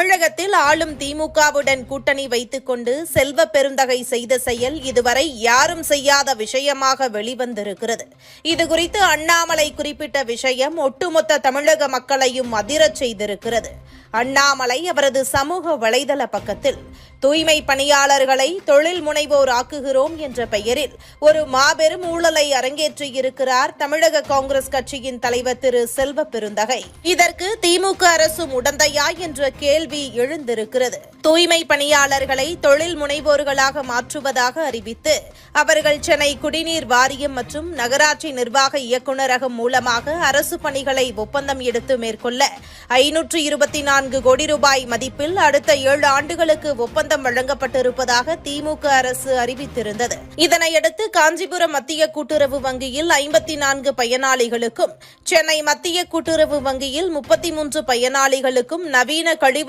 தமிழகத்தில் ஆளும் திமுகவுடன் கூட்டணி வைத்துக் கொண்டு செல்வ பெருந்தகை செய்த செயல் இதுவரை யாரும் செய்யாத விஷயமாக வெளிவந்திருக்கிறது. இதுகுறித்து அண்ணாமலை குறிப்பிட்ட விஷயம் ஒட்டுமொத்த தமிழக மக்களையும் அதிரச் செய்திருக்கிறது. அண்ணாமலை அவரது சமூக வலைதள பக்கத்தில் தூய்மை பணியாளர்களை தொழில் முனைவோர் ஆக்குகிறோம் என்ற பெயரில் ஒரு மாபெரும் ஊழலை அரங்கேற்றியிருக்கிறார் தமிழக காங்கிரஸ் கட்சியின் தலைவர் திரு செல்வ பெருந்தகை. இதற்கு திமுக அரசு உடந்தை என்ற கேள்வி எழுந்திருக்கிறது. தூய்மை பணியாளர்களை தொழில் முனைவோர்களாக மாற்றுவதாக அறிவித்து அவர்கள் சென்னை குடிநீர் வாரியம் மற்றும் நகராட்சி நிர்வாக இயக்குநரகம் மூலமாக அரசு பணிகளை ஒப்பந்தம் எடுத்து மேற்கொள்ள ஐநூற்று இருபத்தி நான்கு கோடி ரூபாய் மதிப்பில் அடுத்த ஏழு ஆண்டுகளுக்கு ஒப்பந்தம் வழங்கப்பட்டிருப்பதாக திமுக அரசு அறிவித்திருந்தது. இதனையடுத்து காஞ்சிபுரம் மத்திய கூட்டுறவு வங்கியில் ஐம்பத்தி நான்கு பயனாளிகளுக்கும் சென்னை மத்திய கூட்டுறவு வங்கியில் முப்பத்தி மூன்று பயனாளிகளுக்கும் நவீன கழிவு